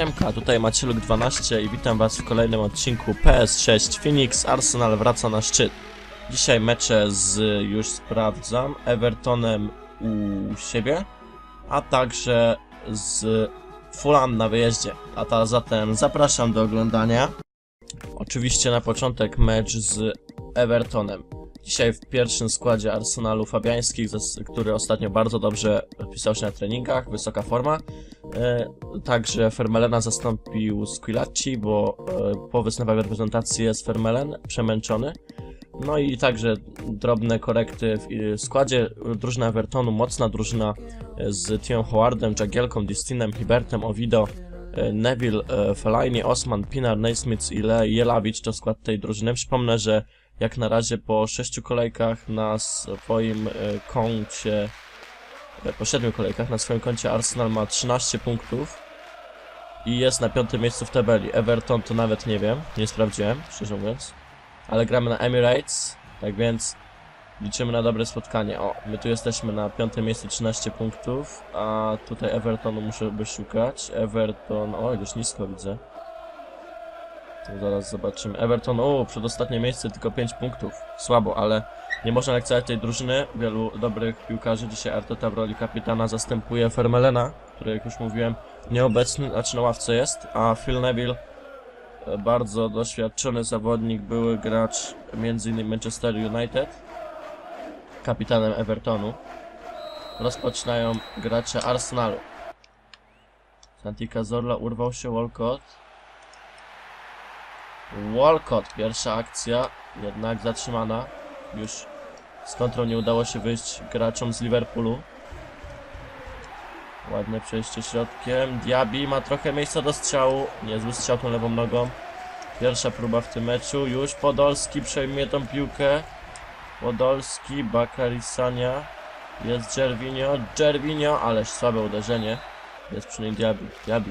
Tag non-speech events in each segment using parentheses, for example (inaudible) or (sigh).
Siemka, tutaj Macieluk12 i witam was w kolejnym odcinku PS6 Phoenix Arsenal wraca na szczyt. Dzisiaj mecze z, już sprawdzam, Evertonem u siebie, a także z Fulham na wyjeździe. A ta, zatem zapraszam do oglądania. Oczywiście na początek mecz z Evertonem. Dzisiaj w pierwszym składzie Arsenalu Fabiańskich, który ostatnio bardzo dobrze pisał się na treningach, wysoka forma. E, Także Fermelena zastąpił Squilacci, bo e, po występach reprezentacji jest Fermelen przemęczony. No i także drobne korekty w e, składzie. Drużyna Evertonu, mocna drużyna z Tion Howardem, Jagielką, Distinem, Hibertem, Ovido, Neville, Fellaini, Osman, Pinar, Naismith i Jelawicz to skład tej drużyny. Przypomnę, że jak na razie po sześciu kolejkach na swoim e, koncie E, po siedmiu kolejkach na swoim koncie Arsenal ma 13 punktów i jest na piątym miejscu w tabeli. Everton to nawet nie wiem, nie sprawdziłem, szczerze mówiąc. Ale gramy na Emirates, tak więc liczymy na dobre spotkanie. O, my tu jesteśmy na piątym miejscu 13 punktów, a tutaj Evertonu muszę szukać. Everton, o, już nisko widzę. To zaraz zobaczymy. Everton, o, przedostatnie miejsce, tylko 5 punktów. Słabo, ale nie można lekceważyć tej drużyny. Wielu dobrych piłkarzy. Dzisiaj Arteta w roli kapitana zastępuje Fermelena, który jak już mówiłem nieobecny, znaczy na ławce jest, a Phil Neville e, bardzo doświadczony zawodnik, były gracz m.in. Manchester United, kapitanem Evertonu. Rozpoczynają gracze Arsenalu. Santi Cazorla urwał się Walcott. Walcott, pierwsza akcja, jednak zatrzymana. Już z kontrą nie udało się wyjść graczom z Liverpoolu. Ładne przejście środkiem. Diaby ma trochę miejsca do strzału. Niezły strzał tą lewą nogą. Pierwsza próba w tym meczu. Już Podolski przejmie tą piłkę. Podolski, Bakarisania. Jest Gervinho. Gervinho, ależ słabe uderzenie. Jest przy niej Diaby. Diaby.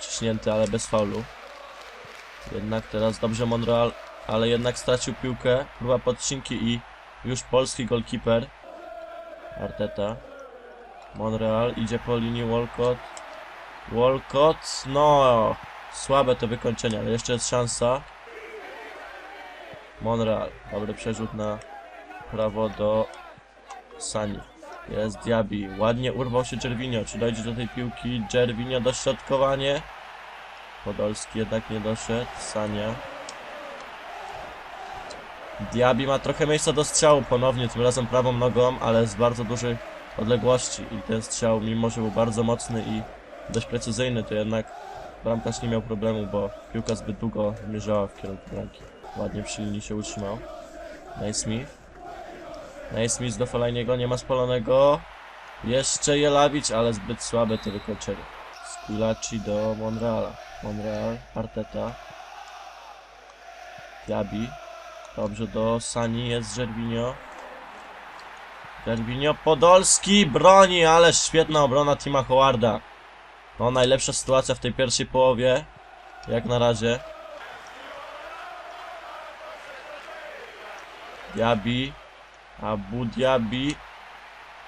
Ciśnięty, ale bez faulu. Jednak teraz dobrze Monreal ale jednak stracił piłkę. Próba podcinki i już polski golkiper. Arteta. Monreal idzie po linii Walcott. Walcott, no słabe to wykończenie, ale jeszcze jest szansa. Monreal, dobry przerzut na prawo do Sani. Jest Diaby, ładnie urwał się Gervinho, czy dojdzie do tej piłki? Gervinho dośrodkowanie. Podolski jednak nie doszedł, Sania. Diaby ma trochę miejsca do strzału ponownie, tym razem prawą nogą, ale z bardzo dużej odległości i ten strzał, mimo że był bardzo mocny i dość precyzyjny, to jednak bramkarz nie miał problemu, bo piłka zbyt długo zmierzała w kierunku bramki. Ładnie przy linii się utrzymał. Naismith. Naismith do Falajniego, nie ma spalonego. Jeszcze Jelawicz, ale zbyt słabe to wykończenie. Squillaci do Monreala. Monreal, Arteta. Diaby. Dobrze, do Sani jest Żerwinio. Żerwinio Podolski broni, ale świetna obrona Tima Howarda. No, najlepsza sytuacja w tej pierwszej połowie. Jak na razie. Diaby. Abu Diaby.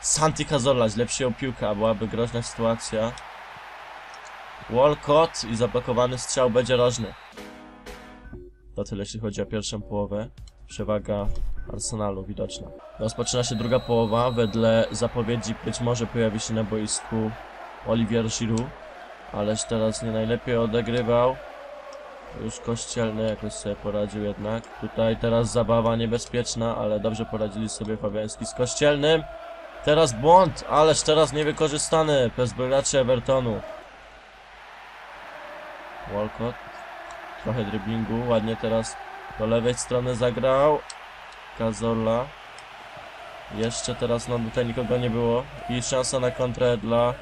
Santi Cazorla źle przyjął piłkę, byłaby groźna sytuacja. Walcott i zablokowany strzał będzie rożny. To tyle jeśli chodzi o pierwszą połowę. Przewaga Arsenalu widoczna. Rozpoczyna się druga połowa. Wedle zapowiedzi być może pojawi się na boisku Olivier Giroud. Ależ teraz nie najlepiej odegrywał. Już kościelny jakoś sobie poradził jednak. Tutaj teraz zabawa niebezpieczna, ale dobrze poradzili sobie Fabiański z kościelnym. Teraz błąd, ależ teraz niewykorzystany przez graczy Evertonu. Walcott Trochę driblingu, ładnie teraz do lewej strony zagrał. Cazorla. Jeszcze teraz, no tutaj nikogo nie było. I szansa na kontrę dla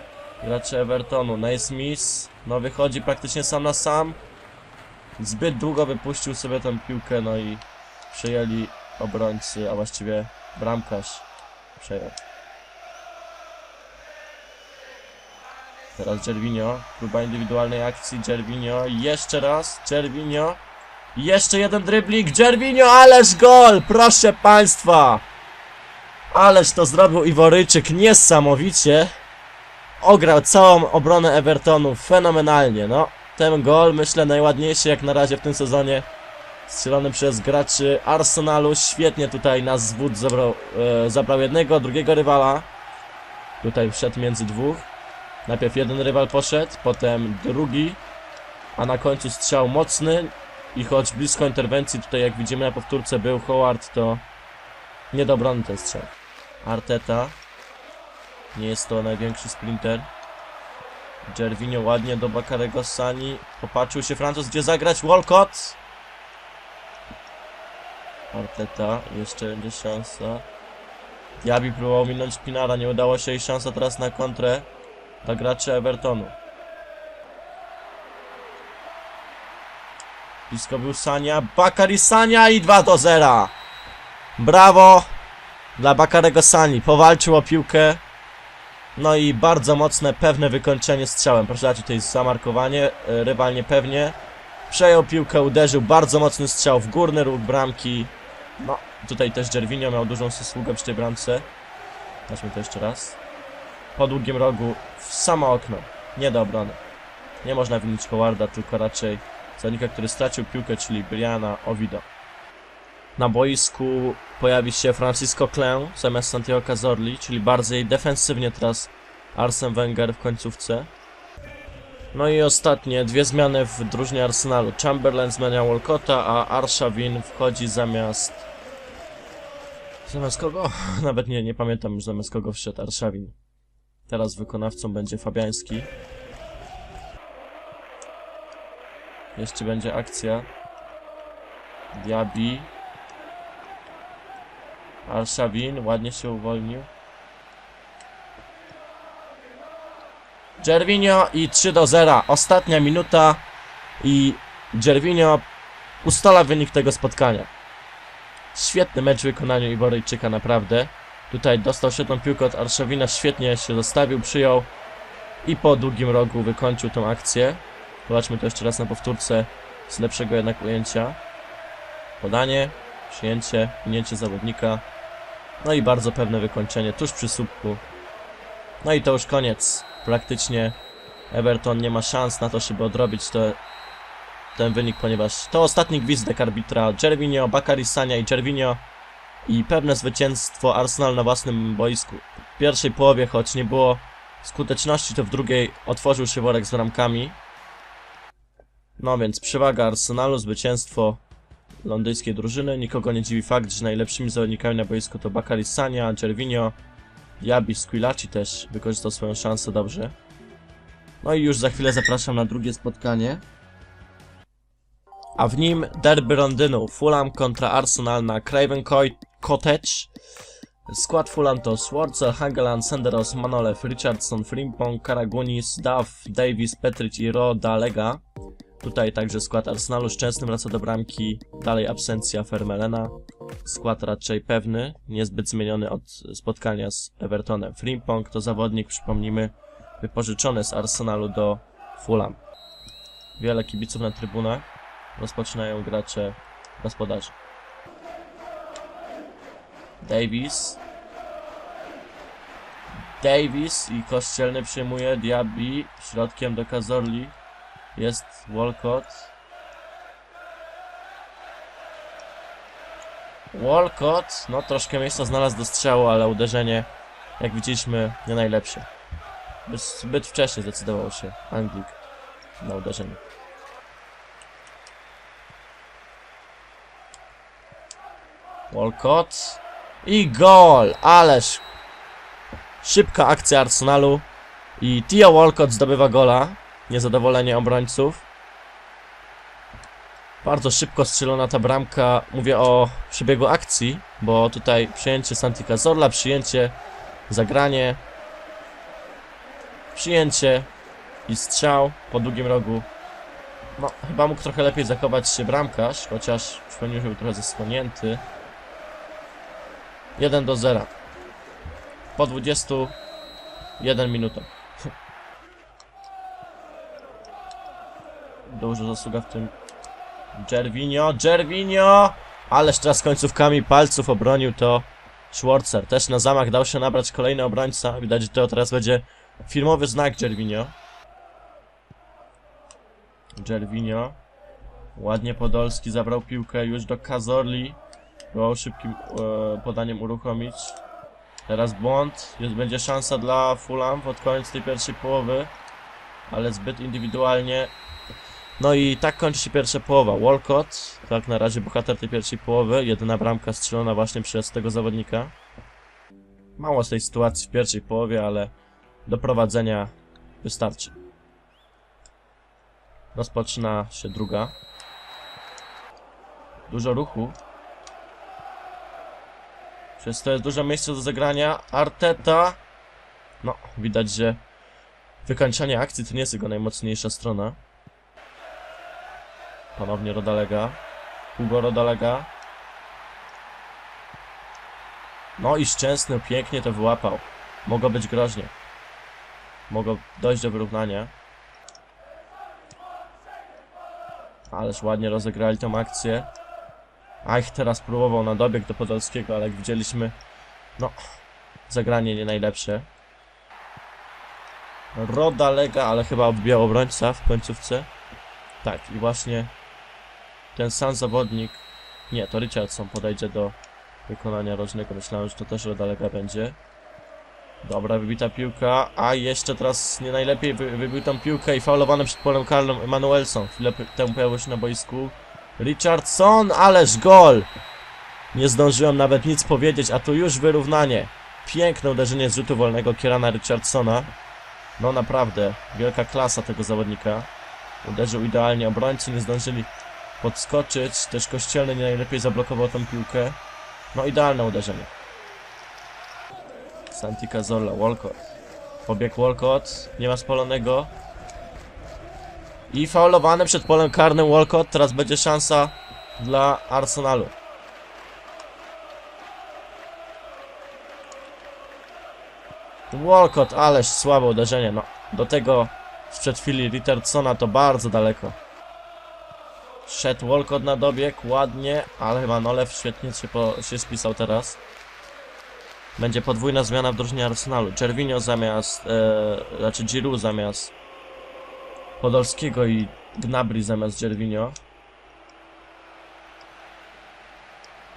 graczy Evertonu. Naismith, no wychodzi praktycznie sam na sam. Zbyt długo wypuścił sobie tę piłkę, no i przejęli obrońcy, a właściwie bramkarz przejął. Teraz Gervinho, próba indywidualnej akcji, Gervinho, jeszcze raz, Gervinho, jeszcze jeden dribbling, Gervinho, ależ gol, proszę Państwa! Ależ to zrobił Iworyczyk, niesamowicie, ograł całą obronę Evertonu fenomenalnie, no. Ten gol, myślę, najładniejszy jak na razie w tym sezonie. Strzelony przez graczy Arsenalu. Świetnie tutaj nas zwód zabrał, e, zabrał jednego, drugiego rywala. Tutaj wszedł między dwóch. Najpierw jeden rywal poszedł, potem drugi. A na końcu strzał mocny. I choć blisko interwencji, tutaj jak widzimy na powtórce był Howard, to nie do obrony ten strzał. Arteta. Nie jest to największy sprinter. Gervinho ładnie do Bakarego Sani. Popatrzył się Francuz, gdzie zagrać. Walcott. Arteta. Jeszcze będzie szansa. Diaby próbował minąć Pinara, nie udało się i szansa teraz na kontrę dla graczy Evertonu. Blisko był Sania. Bakary Sania i 2 do 0. Brawo dla Bakarego Sani. Powalczył o piłkę. No i bardzo mocne, pewne wykończenie strzałem. Proszę zobaczyć, tutaj zamarkowanie. e, Rywal niepewnie. Przejął piłkę, uderzył. Bardzo mocny strzał w górny róg bramki. No, tutaj też Gervinho miał dużą zasługę przy tej bramce. Zobaczmy to jeszcze raz. Po długim rogu w samo okno. Nie do obrony. Nie można winić Howarda, tylko raczej zawodnika, który stracił piłkę, czyli Briana Ovido. Na boisku pojawi się Francisco Klein zamiast Santiago Cazorli, czyli bardziej defensywnie teraz Arsene Wenger w końcówce. No i ostatnie, dwie zmiany w drużynie Arsenalu. Chamberlain zmienia Walcotta, a Arshavin wchodzi zamiast... Zamiast kogo? (laughs) Nawet nie, nie pamiętam już zamiast kogo wszedł Arshavin. Teraz wykonawcą będzie Fabiański. Jeszcze będzie akcja. Diaby. Arshavin ładnie się uwolnił. Gervinho i 3 do 0. Ostatnia minuta i Gervinho ustala wynik tego spotkania. Świetny mecz w wykonaniu Iworyjczyka, naprawdę. Tutaj dostał świetną piłkę od Arszawina, świetnie się zostawił, przyjął i po długim rogu wykończył tą akcję. Zobaczmy to jeszcze raz na powtórce z lepszego jednak ujęcia. Podanie, przyjęcie, minięcie zawodnika. No i bardzo pewne wykończenie tuż przy słupku. No i to już koniec. Praktycznie Everton nie ma szans na to, żeby odrobić to, ten wynik, ponieważ to ostatni gwizdek arbitra Gervinho, Bakary Sania i Gervinho i pewne zwycięstwo Arsenal na własnym boisku. W pierwszej połowie, choć nie było skuteczności, to w drugiej otworzył się worek z bramkami. No więc przewaga Arsenalu, zwycięstwo londyńskiej drużyny. Nikogo nie dziwi fakt, że najlepszymi zawodnikami na boisku to Bakary Sania, Gervinho, Squillaci też wykorzystał swoją szansę dobrze. No i już za chwilę zapraszam na drugie spotkanie. A w nim derby Londynu. Fulham kontra Arsenal na Craven Co- Cottage. Skład Fulham to Schwarzer, Hageland, Senderos, Manolev, Richardson, Frimpong, Karagunis, Duff, Davis, Petric i Rodalega. Tutaj także skład Arsenalu Szczęsny wraca do bramki. Dalej absencja Fermelena. Skład raczej pewny, niezbyt zmieniony od spotkania z Evertonem. Frimpong to zawodnik, przypomnijmy, wypożyczony z Arsenalu do Fulham. Wiele kibiców na trybunach. Rozpoczynają gracze gospodarzy. Davis. Davis i Kościelny przyjmuje Diaby środkiem do Kazorli. Jest Walcott. Walcott, no troszkę miejsca znalazł do strzału, ale uderzenie, jak widzieliśmy, nie najlepsze. Zbyt wcześnie zdecydował się Anglik na uderzenie. Walcott i gol, ależ szybka akcja Arsenalu i Tio Walcott zdobywa gola. Niezadowolenie obrońców. Bardzo szybko strzelona ta bramka. Mówię o przebiegu akcji, bo tutaj przyjęcie Santi Cazorla, przyjęcie, zagranie, przyjęcie i strzał po długim rogu. No, chyba mógł trochę lepiej zachować się bramkarz, chociaż przypomnę, że był trochę zasłonięty. 1 do 0. Po 21 minutach. Dużo zasługa w tym. Gervinho, Gervinho! Ależ teraz końcówkami palców obronił to Schwarzer. Też na zamach dał się nabrać kolejny obrońca. Widać, że to teraz będzie Firmowy znak Gervinho. Gervinho. Ładnie Podolski zabrał piłkę już do Kazorli. Próbował szybkim e, podaniem uruchomić. Teraz błąd. Będzie szansa dla Fulham pod koniec tej pierwszej połowy. Ale zbyt indywidualnie. No i tak kończy się pierwsza połowa. Walcott, tak na razie bohater tej pierwszej połowy. Jedyna bramka strzelona właśnie przez tego zawodnika. Mało z tej sytuacji w pierwszej połowie, ale do prowadzenia wystarczy. Rozpoczyna się druga. Dużo ruchu. Przez to jest dużo miejsca do zagrania. Arteta. No, widać, że wykończanie akcji to nie jest jego najmocniejsza strona. Ponownie Rodalega. Hugo Rodalega. No i Szczęsny pięknie to wyłapał. Mogło być groźnie. Mogło dojść do wyrównania. Ależ ładnie rozegrali tą akcję. Ach, teraz próbował na dobieg do Podolskiego, ale jak widzieliśmy, no, zagranie nie najlepsze. Roda Lega, ale chyba odbijał obrońca w końcówce. Tak, i właśnie ten sam zawodnik, nie, to Richardson podejdzie do wykonania rożnego. Myślałem, że to też Roda Lega będzie. Dobra, wybita piłka, a jeszcze teraz nie najlepiej wy, wybił tą piłkę i faulowany przed polem karnym Emanuelson. Chwilę temu pojawił się na boisku. Richardson, ależ gol! Nie zdążyłem nawet nic powiedzieć, a tu już wyrównanie. Piękne uderzenie z rzutu wolnego Kierana Richardsona. No naprawdę, wielka klasa tego zawodnika. Uderzył idealnie, obrońcy nie zdążyli podskoczyć, też Kościelny nie najlepiej zablokował tą piłkę. No idealne uderzenie. Santi Cazorla, Walcott. Pobieg Walcott, nie ma spalonego. I faulowany przed polem karnym Walcott, teraz będzie szansa dla Arsenalu. Walcott, ależ słabe uderzenie, no. Do tego sprzed chwili Richardsona to bardzo daleko. Szedł Walcott na dobieg, ładnie, ale chyba Nolew świetnie się, po, się spisał teraz. Będzie podwójna zmiana w drużynie Arsenalu. Czerwinio zamiast, e, znaczy Giroud zamiast Podolskiego i Gnabry zamiast Gervinho.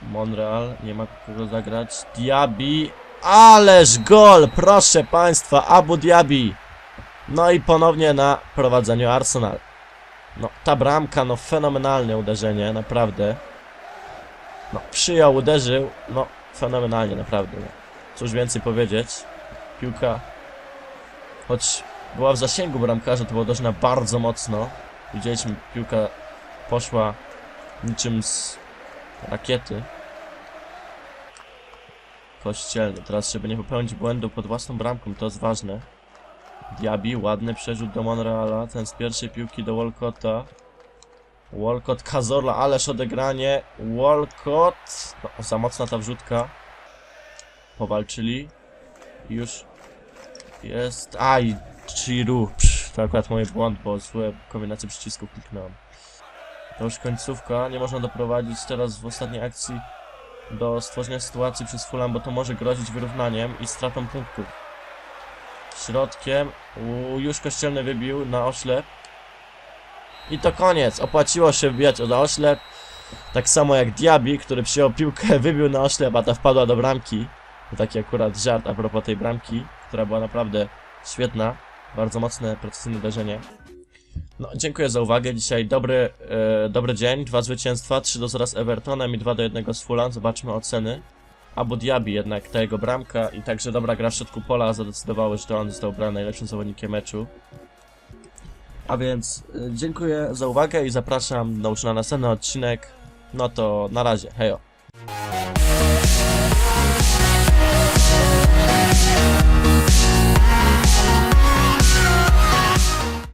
Monreal, nie ma kogo zagrać. Diaby, ależ gol, proszę państwa, Abu Diaby. No i ponownie na prowadzeniu Arsenal. No, ta bramka, no fenomenalne uderzenie, naprawdę. No, przyjął, uderzył, no fenomenalnie, naprawdę. No. Cóż więcej powiedzieć. Piłka, choć była w zasięgu bramkarza, to była uderzona bardzo mocno. Widzieliśmy, piłka poszła niczym z rakiety. Kościelny. Teraz, żeby nie popełnić błędu pod własną bramką, to jest ważne. Diaby, ładny przerzut do Monreala, ten z pierwszej piłki do Walcotta. Walcott, Cazorla, ależ odegranie. Walcott, no, za mocna ta wrzutka. Powalczyli. Już jest. Aj, Chiru. Psz, to akurat mój błąd, bo złe kombinacje przycisków kliknąłem. To już końcówka, nie można doprowadzić teraz w ostatniej akcji do stworzenia sytuacji przez Fulham, bo to może grozić wyrównaniem i stratą punktów. Środkiem, u, już kościelny wybił na oślep. I to koniec, opłaciło się wbijać na oślep. Tak samo jak Diaby, który przyjął piłkę, (laughs) wybił na oślep, a ta wpadła do bramki. To taki akurat żart a propos tej bramki, która była naprawdę świetna. Bardzo mocne, precyzyjne uderzenie. No, dziękuję za uwagę. Dzisiaj dobry, e, dobry dzień. Dwa zwycięstwa, 3 do 0 z Evertonem i 2 do 1 z Fulham. Zobaczmy oceny. Abu Diaby jednak, ta jego bramka i także dobra gra w środku pola zadecydowały, że to on został brany najlepszym zawodnikiem meczu. A więc e, dziękuję za uwagę i zapraszam do na następny odcinek. No to na razie, hejo.